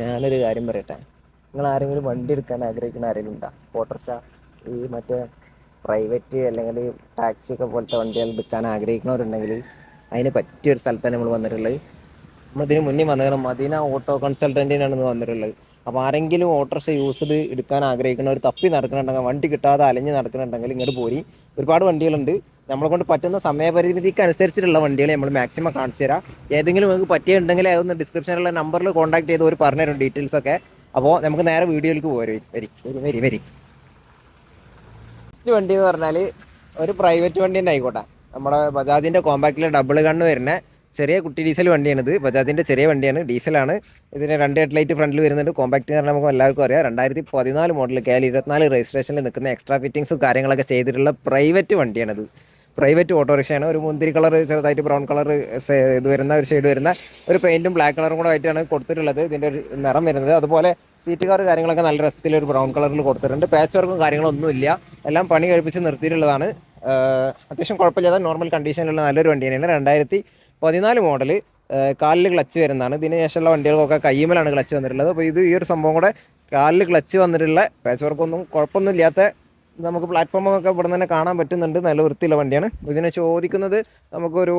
ഞാനൊരു കാര്യം പറയട്ടെ? നിങ്ങൾ ആരെങ്കിലും വണ്ടി എടുക്കാൻ ആഗ്രഹിക്കുന്ന ആരെങ്കിലും ഉണ്ടോ? ഓട്ടോറിക്ഷ ഈ മറ്റേ പ്രൈവറ്റ് അല്ലെങ്കിൽ ടാക്സി ഒക്കെ പോലത്തെ വണ്ടികൾ എടുക്കാൻ ആഗ്രഹിക്കുന്നവരുണ്ടെങ്കിൽ അതിന് പറ്റിയൊരു സ്ഥലത്താണ് നമ്മൾ വന്നിട്ടുള്ളത്. നമ്മളിതിന് മുന്നേ വന്നത് മദീന ഓട്ടോ കൺസൾട്ടന്റിനാണ് വന്നിട്ടുള്ളത്. അപ്പോൾ ആരെങ്കിലും ഓട്ടോറിക്ഷ യൂസ്ഡ് എടുക്കാൻ ആഗ്രഹിക്കുന്നവർ തപ്പി നടക്കുന്നുണ്ടെങ്കിൽ വണ്ടി കിട്ടാതെ അലഞ്ഞ് നടക്കുന്നുണ്ടെങ്കിൽ ഇങ്ങോട്ട് പോരി. ഒരുപാട് വണ്ടികളുണ്ട്. നമ്മളെ കൊണ്ട് പറ്റുന്ന സമയപരിമിതിക്ക് അനുസരിച്ചിട്ടുള്ള വണ്ടികൾ നമ്മൾ മാക്സിമം കാണിച്ചു തരാം. ഏതെങ്കിലും നിങ്ങൾക്ക് പറ്റിയിട്ടുണ്ടെങ്കിൽ അതൊന്ന് ഡിസ്ക്രിപ്ഷനിലുള്ള നമ്പറിൽ കോൺടാക്ട് ചെയ്ത് ഒരു പറഞ്ഞുതരും ഡീറ്റെയിൽസ് ഒക്കെ. അപ്പോൾ നമുക്ക് നേരെ വീഡിയോയിലേക്ക് പോരും. വരി വരി വരി വരി ഫസ്റ്റ് വണ്ടി എന്ന് പറഞ്ഞാൽ ഒരു പ്രൈവറ്റ് വണ്ടി തന്നെ ആയിക്കോട്ടെ. നമ്മുടെ ബജാജിന്റെ കോമ്പാക്റ്റിൽ ഡബിൾ കണ്ണ് വരുന്ന ചെറിയ കുട്ടി ഡീസൽ വണ്ടിയാണിത്. ബജാജിന്റെ ചെറിയ വണ്ടിയാണ്. ഡീസലാണ് ഇതിന് രണ്ട് ഹെഡ് ലൈറ്റ് ഫ്രണ്ടിൽ വരുന്നുണ്ട്. കോമ്പാക്റ്റ് പറഞ്ഞാൽ നമുക്ക് എല്ലാവർക്കും അറിയാം. രണ്ടായിരത്തി പതിനാല് മോഡൽ കെ ഇരുപത്തിനാല് രജിസ്ട്രേഷനിൽ നിൽക്കുന്ന എക്സ്ട്രാ ഫിറ്റിങ്സും കാര്യങ്ങളൊക്കെ ചെയ്തിട്ടുള്ള പ്രൈവറ്റ് വണ്ടിയാണിത്. പ്രൈവറ്റ് ഓട്ടോറിക്ഷയാണ്. ഒരു മുന്തിരി കളർ ചെറുതായിട്ട് ബ്രൗൺ കളർ ഇത് വരുന്ന ഒരു ഷെയ്ഡ് വരുന്ന ഒരു പെയിന്റും ബ്ലാക്ക് കളറും കൂടെ ആയിട്ടാണ് കൊടുത്തിട്ടുള്ളത്. ഇതിന്റെ ഒരു നിറം വരുന്നത്. അതുപോലെ സീറ്റ് കവർ കാര്യങ്ങളൊക്കെ നല്ല രസത്തിൽ ഒരു ബ്രൗൺ കളറിൽ കൊടുത്തിട്ടുണ്ട്. പാച്ച് വർക്കും കാര്യങ്ങളൊന്നുമില്ല എല്ലാം പണി കഴിപ്പിച്ച് നിർത്തിയിട്ടുള്ളതാണ്. അത്യാവശ്യം കുഴപ്പമില്ലാതെ നോർമൽ കണ്ടീഷനിലുള്ള നല്ലൊരു വണ്ടി തന്നെയാണ്. രണ്ടായിരത്തി പതിനാല് മോഡൽ കാലിൽ ക്ലച്ച് വരുന്നതാണ്. ഇതിന് ശേഷമുള്ള വണ്ടികൾക്കൊക്കെ കയ്യുമലാണ് ക്ലച്ച് വന്നിട്ടുള്ളത്. അപ്പോൾ ഇത് ഈ ഒരു സംഭവം കൂടെ കാലിൽ ക്ലച്ച് വന്നിട്ടുള്ള പാച്ച് വർക്കൊന്നും കുഴപ്പമൊന്നും ഇല്ലാത്ത നമുക്ക് പ്ലാറ്റ്ഫോമൊക്കെ ഇവിടെ തന്നെ കാണാൻ പറ്റുന്നുണ്ട്. നല്ല വൃത്തിയുള്ള വണ്ടിയാണ്. ഇതിനെ ചോദിക്കുന്നത് നമുക്കൊരു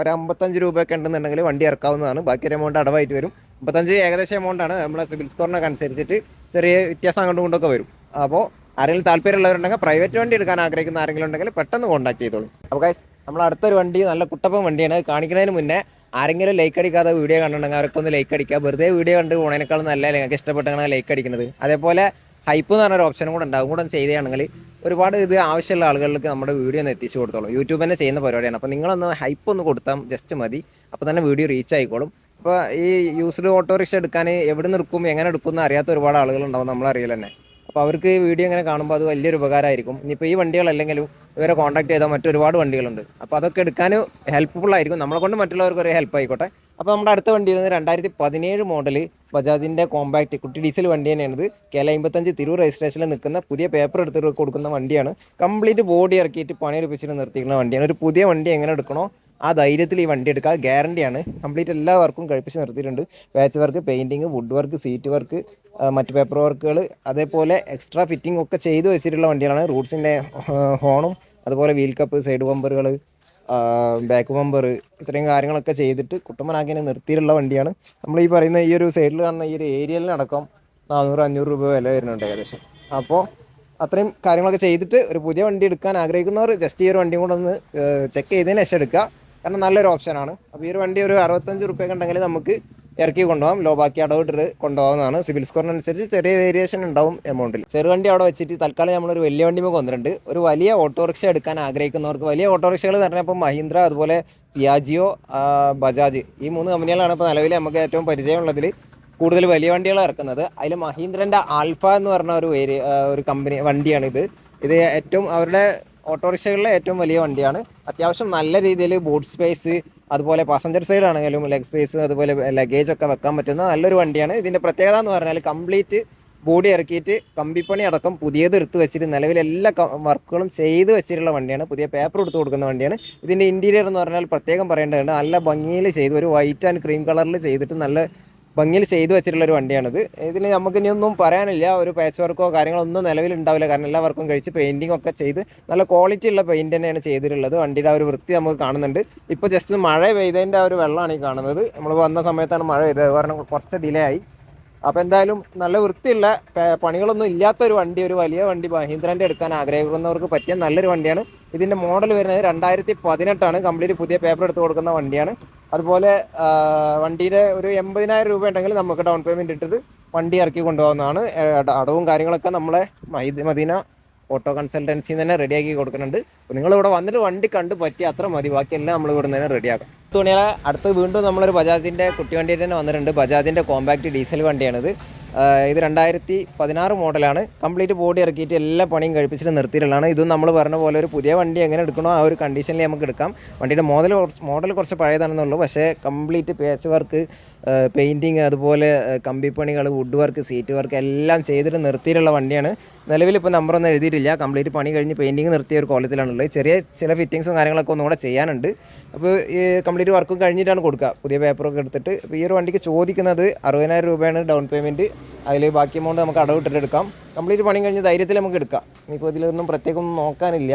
ഒരു അമ്പത്തഞ്ച് രൂപയൊക്കെ ഉണ്ടെന്നുണ്ടെങ്കിൽ വണ്ടി ഇറക്കാവുന്നതാണ്. ബാക്കി ഒരു എമൗണ്ട് അടവായിട്ട് വരും. അമ്പത്തഞ്ച് ഏകദേശം എമൗണ്ടാണ് നമ്മളെ സിബിൽ സ്കോറിനൊക്കെ അനുസരിച്ചിട്ട് ചെറിയ വ്യത്യാസം അങ്ങോട്ടും കൊണ്ടൊക്കെ വരും. അപ്പോൾ ആരെങ്കിലും താല്പര്യമുള്ളവരുണ്ടെങ്കിൽ പ്രൈവറ്റ് വണ്ടി എടുക്കാൻ ആഗ്രഹിക്കുന്ന ആരെങ്കിലും ഉണ്ടെങ്കിൽ പെട്ടെന്ന് കോൺടാക്ട് ചെയ്തോളൂ. അപ്പോൾ ഗൈസ് നമ്മൾ അടുത്തൊരു വണ്ടി നല്ല കുട്ടപ്പൻ വണ്ടിയാണ്. കാണിക്കുന്നതിന് മുന്നേ ആരെങ്കിലും ലൈക്ക് അടിക്കാതെ വീഡിയോ കണ്ടിട്ടുണ്ടെങ്കിൽ അവർക്ക് ഒന്ന് ലൈക്ക് അടിക്കുക. വെറുതെ വീഡിയോ കണ്ട് പോണേനേക്കാളും നല്ല നിങ്ങൾക്ക് ഇഷ്ടപ്പെട്ടാണ് ലൈക്ക് അടിക്കുന്നത് അതേപോലെ ഹൈപ്പ് എന്ന് പറഞ്ഞൊരു ഓപ്ഷനും കൂടെ ഉണ്ടാവും കൂടെ ചെയ്തതാണെങ്കിൽ ഒരുപാട് ഇത് ആവശ്യമുള്ള ആളുകളിലേക്ക് നമ്മുടെ വീഡിയോ ഒന്ന് എത്തിച്ചു കൊടുത്തോളും. യൂട്യൂബ് തന്നെ ചെയ്യുന്ന പരിപാടിയാണ്. അപ്പോൾ നിങ്ങളൊന്ന് ഹൈപ്പ് ഒന്ന് കൊടുത്താൽ ജസ്റ്റ് മതി. അപ്പോൾ തന്നെ വീഡിയോ റീച്ച് ആയിക്കോളും. അപ്പോൾ ഈ യൂസ്ഡ് ഓട്ടോറിക്ഷ എടുക്കാൻ എവിടെ നിൽക്കും എങ്ങനെ എടുക്കും എന്ന് അറിയാത്ത ഒരുപാട് ആളുകളുണ്ടാവും നമ്മളറിയില്ല തന്നെ. അപ്പോൾ അവർക്ക് ഈ വീഡിയോ ഇങ്ങനെ കാണുമ്പോൾ അത് വലിയൊരു ഉപകാരമായിരിക്കും. ഇനിയിപ്പോൾ ഈ വണ്ടികളല്ലെങ്കിലും ഇവരെ കോൺടാക്ട് ചെയ്താൽ മറ്റൊരുപാട് വണ്ടികളുണ്ട്. അപ്പോൾ അതൊക്കെ എടുക്കാൻ ഹെൽപ്ഫുൾ ആയിരിക്കും. നമ്മളെ കൊണ്ട് മറ്റുള്ളവർക്ക് ഒരു ഹെൽപ്പ് ആയിക്കോട്ടെ. അപ്പോൾ നമ്മുടെ അടുത്ത വണ്ടി വരുന്നത് രണ്ടായിരത്തി പതിനേഴ് മോഡൽ ബജാജിന്റെ കോമ്പാക്റ്റ് കുട്ടി ഡീസൽ വണ്ടി തന്നെയാണിത്. കേല അമ്പത്തഞ്ച് തിരൂർ രജിസ്ട്രേഷനിൽ നിൽക്കുന്ന പുതിയ പേപ്പർ എടുത്ത് കൊടുക്കുന്ന വണ്ടിയാണ്. കംപ്ലീറ്റ് ബോഡി ഇറക്കിയിട്ട് പണിയെടുപ്പിച്ചിട്ട് നിർത്തിക്കുന്ന വണ്ടിയാണ്. ഒരു പുതിയ വണ്ടി എങ്ങനെ എടുക്കണോ ആ ധൈര്യത്തിൽ ഈ വണ്ടി എടുക്കുക. ഗ്യാരണ്ടിയാണ് കംപ്ലീറ്റ് എല്ലാ വർക്കും കഴിപ്പിച്ച് നിർത്തിയിട്ടുണ്ട്. Patch work painting wood work seat work മറ്റ് പേപ്പർ വർക്കുകൾ അതേപോലെ എക്സ്ട്രാ ഫിറ്റിംഗ് ഒക്കെ ചെയ്തു വെച്ചിട്ടുള്ള വണ്ടികളാണ്. റൂട്ട്സിന്റെ ഹോണും അതുപോലെ വീൽ കപ്പ് സൈഡ് ബമ്പറുകൾ ബാക്ക് ബമ്പർ ഇത്രയും കാര്യങ്ങളൊക്കെ ചെയ്തിട്ട് കുട്ടമ്മനാക്കിനെ നിർത്തിയിട്ടുള്ള വണ്ടിയാണ്. നമ്മൾ ഈ പറയുന്ന ഈ ഒരു സൈഡിൽ കാണുന്ന ഈ ഒരു ഏരിയയിലടക്കം നാനൂറ് അഞ്ഞൂറ് രൂപ വില വരുന്നുണ്ട് ഏകദേശം. അപ്പോൾ അത്രയും കാര്യങ്ങളൊക്കെ ചെയ്തിട്ട് ഒരു പുതിയ വണ്ടി എടുക്കാൻ ആഗ്രഹിക്കുന്നവർ ജസ്റ്റ് ഈ ഒരു വണ്ടിയും കൂടെ ഒന്ന് ചെക്ക് ചെയ്തതിന് ശേഷം എടുക്കുക. കാരണം നല്ലൊരു ഓപ്ഷനാണ് അപ്പോൾ ഈ ഒരു വണ്ടി ഒരു അറുപത്തഞ്ച് റുപ്യൊക്കെ ഉണ്ടെങ്കിൽ നമുക്ക് ഇറക്കി കൊണ്ടുപോകാം. ലോ ബാക്കി അടവിട്ടിട്ട് കൊണ്ടുപോകാവുന്നതാണ്. സിവിൽ സ്കോറിനനുസരിച്ച് ചെറിയ വേരിയേഷൻ ഉണ്ടാവും എമൗണ്ടിൽ ചെറുവണ്ടി അവിടെ വെച്ചിട്ട് തൽക്കാലം നമ്മളൊരു വലിയ വണ്ടി നമുക്ക് വന്നിട്ടുണ്ട് ഒരു വലിയ ഓട്ടോറിക്ഷ എടുക്കാൻ ആഗ്രഹിക്കുന്നവർക്ക് വലിയ ഓട്ടോറിക്ഷകൾ പറഞ്ഞാൽ ഇപ്പോൾ മഹീന്ദ്ര അതുപോലെ പിയാജിയോ ബജാജ് ഈ മൂന്ന് കമ്പനികളാണ് ഇപ്പോൾ നിലവിൽ നമുക്ക് ഏറ്റവും പരിചയമുള്ളതിൽ കൂടുതൽ വലിയ വണ്ടികൾ ഇറക്കുന്നത്. അതിൽ മഹീന്ദ്രന്റെ ആൽഫ എന്ന് പറഞ്ഞ ഒരു വേരി ഒരു കമ്പനി വണ്ടിയാണ് ഇത്. ഇത് ഏറ്റവും അവരുടെ ഓട്ടോറിക്ഷകളിലെ ഏറ്റവും വലിയ വണ്ടിയാണ്. അത്യാവശ്യം നല്ല രീതിയിൽ ബോട്ട് സ്പേസ് അതുപോലെ പാസഞ്ചർ സൈഡ് ആണെങ്കിലും ലെഗ് സ്പേസ് അതുപോലെ ലഗേജ് ഒക്കെ വെക്കാൻ പറ്റുന്ന നല്ലൊരു വണ്ടിയാണ്. ഇതിന്റെ പ്രത്യേകത എന്ന് പറഞ്ഞാൽ കംപ്ലീറ്റ് ബോഡി ഇറക്കിയിട്ട് കമ്പിപ്പണി അടക്കം പുതിയത് എടുത്ത് വെച്ചിട്ട് നിലവിൽ എല്ലാ വർക്കുകളും ചെയ്ത് വെച്ചിട്ടുള്ള വണ്ടിയാണ്. പുതിയ പേപ്പർ എടുത്ത് കൊടുക്കുന്ന വണ്ടിയാണ്. ഇതിന്റെ ഇന്റീരിയർ എന്ന് പറഞ്ഞാൽ പ്രത്യേകം പറയേണ്ടതുണ്ട്. നല്ല ഭംഗിയിൽ ചെയ്തു ഒരു വൈറ്റ് ആൻഡ് ക്രീം കളറിൽ ചെയ്തിട്ട് നല്ല ഭംഗിയിൽ ചെയ്തു വെച്ചിട്ടുള്ള ഒരു വണ്ടിയാണിത്. ഇതിൽ നമുക്ക് ഇനി ഒന്നും പറയാനില്ല. ഒരു പാച്ച് വർക്കോ കാര്യങ്ങളോ ഒന്നും നിലവിൽ ഉണ്ടാവില്ല. കാരണം എല്ലാ വർക്കും കഴിച്ച് പെയിന്റിംഗ് ഒക്കെ ചെയ്ത് നല്ല ക്വാളിറ്റി ഉള്ള പെയിന്റ് തന്നെയാണ് ചെയ്തിട്ടുള്ളത്. വണ്ടിയുടെ ആ ഒരു വൃത്തി നമുക്ക് കാണുന്നുണ്ട്. ഇപ്പോൾ ജസ്റ്റ് മഴ പെയ്തതിന്റെ ആ ഒരു വെള്ളമാണ് ഈ കാണുന്നത്. നമ്മൾ വന്ന സമയത്താണ് മഴ പെയ്തത്. കാരണം കുറച്ച് ഡിലേ ആയി. അപ്പോൾ എന്തായാലും നല്ല വൃത്തിയുള്ള പണികളൊന്നും ഇല്ലാത്ത ഒരു വണ്ടി ഒരു വലിയ വണ്ടി മഹീന്ദ്രന്റെ എടുക്കാൻ ആഗ്രഹിക്കുന്നവർക്ക് പറ്റിയ നല്ലൊരു വണ്ടിയാണ്. ഇതിന്റെ മോഡൽ വരുന്നത് രണ്ടായിരത്തി പതിനെട്ടാണ്. കംപ്ലീറ്റ് പുതിയ പേപ്പർ എടുത്ത് കൊടുക്കുന്ന വണ്ടിയാണ്. അതുപോലെ വണ്ടിയുടെ ഒരു എൺപതിനായിരം രൂപ ഉണ്ടെങ്കിൽ നമുക്ക് ഡൗൺ പേയ്മെന്റ് ഇട്ടിട്ട് വണ്ടി ഇറക്കി കൊണ്ടുപോകുന്നതാണ് അടവും കാര്യങ്ങളൊക്കെ നമ്മളെ മദീന ഓട്ടോ കൺസൾട്ടൻസിന്ന് തന്നെ റെഡിയാക്കി കൊടുക്കുന്നുണ്ട്. അപ്പോൾ നിങ്ങൾ ഇവിടെ വന്നിട്ട് വണ്ടി കണ്ട് പറ്റി അത്ര മതി. ബാക്കിയെല്ലാം നമ്മൾ ഇവിടെ നിന്ന് തന്നെ റെഡിയാക്കാം തുണികളെ അടുത്ത് വീണ്ടും നമ്മളൊരു ബജാജിന്റെ കുട്ടി വണ്ടിയായിട്ട് തന്നെ വന്നിട്ടുണ്ട്. ബജാജിന്റെ കോമ്പാക്റ്റ് ഡീസൽ വണ്ടിയാണിത്. ഇത് രണ്ടായിരത്തി പതിനാറ് മോഡലാണ്. കംപ്ലീറ്റ് ബോഡി ഇറക്കിയിട്ട് എല്ലാ പണിയും കഴിപ്പിച്ചിട്ട് നിർത്തിയിട്ടുള്ളതാണ്. ഇതും നമ്മൾ പറഞ്ഞ പോലെ ഒരു പുതിയ വണ്ടി എങ്ങനെ എടുക്കണോ ആ ഒരു കണ്ടീഷനിൽ നമുക്ക് എടുക്കാം. വണ്ടിയുടെ മോഡൽ മോഡൽ കുറച്ച് പഴയതാണെന്നുള്ളൂ. പക്ഷേ കംപ്ലീറ്റ് പേച്ച് വർക്ക് പെയിന്റിങ് അതുപോലെ കമ്പിപ്പണികൾ വുഡ് വർക്ക് സീറ്റ് വർക്ക് എല്ലാം ചെയ്തിട്ട് നിർത്തിയിട്ടുള്ള വണ്ടിയാണ്. നിലവിൽ ഇപ്പോൾ നമ്പറൊന്നും എഴുതിയിട്ടില്ല. കംപ്ലീറ്റ് പണി കഴിഞ്ഞ് പെയിന്റിങ് നിർത്തിയ ഒരു കോലത്തിലാണുള്ളത് ചെറിയ ചില ഫിറ്റിങ്സും കാര്യങ്ങളൊക്കെ ഒന്നുകൂടെ ചെയ്യാനുണ്ട്. അപ്പോൾ ഈ കംപ്ലീറ്റ് വർക്കും കഴിഞ്ഞിട്ടാണ് കൊടുക്കുക. പുതിയ പേപ്പറൊക്കെ എടുത്തിട്ട്. അപ്പോൾ ഈ ഒരു വണ്ടിക്ക് ചോദിക്കുന്നത് അറുപതിനായിരം രൂപയാണ് ഡൗൺ പേയ്മെന്റ് അതിൽ ബാക്കി എമൗണ്ട് നമുക്ക് അടവിട്ടിട്ട് എടുക്കാം. കംപ്ലീറ്റ് പണി കഴിഞ്ഞ് ധൈര്യത്തിൽ നമുക്ക് എടുക്കാം. ഇനിയിപ്പോൾ ഇതിലൊന്നും പ്രത്യേകം നോക്കാനില്ല.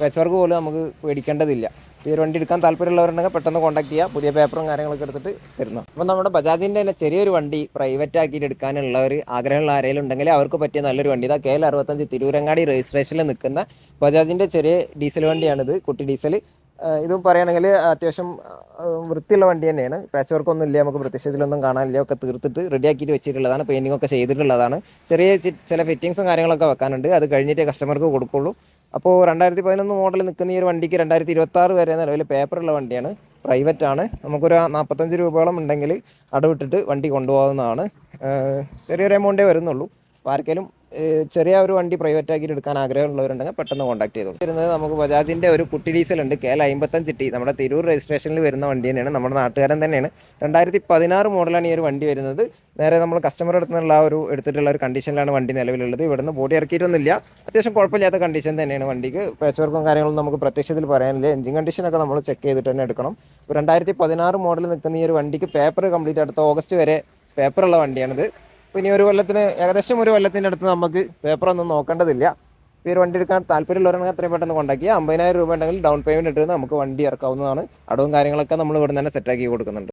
വെച്ചവർക്ക് വർക്ക് പോലും നമുക്ക് പേടിക്കേണ്ടതില്ല. ഈ ഒരു വണ്ടി എടുക്കാൻ താല്പര്യമുള്ളവരുണ്ടെങ്കിൽ പെട്ടെന്ന് കോൺടാക്ട് ചെയ്യുക പുതിയ പേപ്പറും കാര്യങ്ങളൊക്കെ എടുത്തിട്ട് തരുന്നു. അപ്പോൾ നമ്മുടെ ബജാജിന്റെ തന്നെ ചെറിയൊരു വണ്ടി പ്രൈവറ്റ് ആക്കിയിട്ട് എടുക്കാനുള്ള ഒരു ആഗ്രഹമുള്ള ആരെങ്കിലും ഉണ്ടെങ്കിൽ അവർക്ക് പറ്റിയ നല്ലൊരു വണ്ടി. ഇതാ കെ എൽ അറുപത്തഞ്ച് തിരൂരങ്ങാടി രജിസ്ട്രേഷനിൽ നിൽക്കുന്ന ബജാജിന്റെ ചെറിയ ഡീസൽ വണ്ടിയാണിത്. കുട്ടി ഡീസൽ ഇതും പറയുകയാണെങ്കിൽ അത്യാവശ്യം വൃത്തിയുള്ള വണ്ടി തന്നെയാണ്. പാച്ച് വർക്കൊന്നും ഇല്ല നമുക്ക് പ്രത്യക്ഷത്തിലൊന്നും കാണാനില്ല. ഒക്കെ തീർത്തിട്ട് റെഡിയാക്കിയിട്ട് വെച്ചിട്ടുള്ളതാണ്. പെയിന്റിംഗ് ഒക്കെ ചെയ്തിട്ടുള്ളതാണ്. ചെറിയ ചില ഫിറ്റിങ്സും കാര്യങ്ങളൊക്കെ വെക്കാനുണ്ട്. അത് കഴിഞ്ഞിട്ടേ കസ്റ്റമർക്ക് കൊടുക്കുള്ളൂ. അപ്പോൾ രണ്ടായിരത്തി പതിനൊന്ന് മോഡൽ നിൽക്കുന്ന ഈ ഒരു വണ്ടിക്ക് രണ്ടായിരത്തി ഇരുപത്തി ആറ് വരെ നിലവിൽ പേപ്പറുള്ള വണ്ടിയാണ്. പ്രൈവറ്റ് ആണ്. നമുക്കൊരു നാൽപ്പത്തഞ്ച് രൂപയോളം ഉണ്ടെങ്കിൽ അടവിട്ടിട്ട് വണ്ടി കൊണ്ടുപോകുന്നതാണ് ചെറിയൊരു എമൗണ്ടേ വരുന്നുള്ളൂ. അപ്പോൾ ആർക്കെങ്കിലും ചെറിയ ഒരു വണ്ടി പ്രൈവറ്റ് ആക്കിയിട്ട് എടുക്കാൻ ആഗ്രഹമുള്ളവരുണ്ടെങ്കിൽ പെട്ടെന്ന് കോൺടാക്ട് ചെയ്തു വരുന്നത് നമുക്ക് ബജാജിന്റെ ഒരു കുട്ടി ഡീസൽ ഉണ്ട് കെ എൽ അമ്പത്തഞ്ച് ടി നമ്മുടെ തിരൂർ രജിസ്ട്രേഷനിൽ വരുന്ന വണ്ടി തന്നെയാണ് നമ്മുടെ നാട്ടുകാരൻ തന്നെയാണ്. രണ്ടായിരത്തി പതിനാറ് മോഡലാണ് ഈ ഒരു വണ്ടി വരുന്നത്. നേരെ നമ്മൾ കസ്റ്റമർ എടുത്തുള്ള ആ ഒരു എടുത്തിട്ടുള്ള ഒരു കണ്ടീഷനിലാണ് വണ്ടി നിലവിലുള്ളത്. ഇവിടുന്ന് ബോഡി ഇറക്കിയിട്ടൊന്നുമില്ല. അത്യാവശ്യം കുഴപ്പമില്ലാത്ത കണ്ടീഷൻ തന്നെയാണ് വണ്ടിക്ക്. പാച്ച് വർക്കും കാര്യങ്ങളും നമുക്ക് പ്രത്യക്ഷത്തിൽ പറയാനില്ല. എഞ്ചിൻ കണ്ടീഷനൊക്കെ നമ്മൾ ചെക്ക് ചെയ്തിട്ട് തന്നെ എടുക്കണം. രണ്ടായിരത്തി പതിനാറ് മോഡൽ നിൽക്കുന്ന ഈ ഒരു വണ്ടിക്ക് പേപ്പർ കംപ്ലീറ്റ് അടുത്ത ഓഗസ്റ്റ് വരെ പേപ്പറുള്ള വണ്ടിയാണിത്. ഇനി ഒരു കൊല്ലത്തിന് ഏകദേശം ഒരു കൊല്ലത്തിന്റെ അടുത്ത് നമുക്ക് പേപ്പറൊന്നും നോക്കേണ്ടതില്ല. ഇപ്പോൾ ഒരു വണ്ടി എടുക്കാൻ താല്പര്യമുള്ളവരാണെങ്കിൽ അത്രയും പെട്ടെന്ന് കോൺടാക്ട് ചെയ്യുക അമ്പതിനായിരം രൂപ ഉണ്ടെങ്കിൽ ഡൗൺ പേയ്മെന്റ് ഇട്ടിരുന്ന് നമുക്ക് വണ്ടി ഇറക്കാവുന്നതാണ്. അടവും കാര്യങ്ങളൊക്കെ നമ്മൾ ഇവിടെ തന്നെ സെറ്റാക്കി കൊടുക്കുന്നുണ്ട്.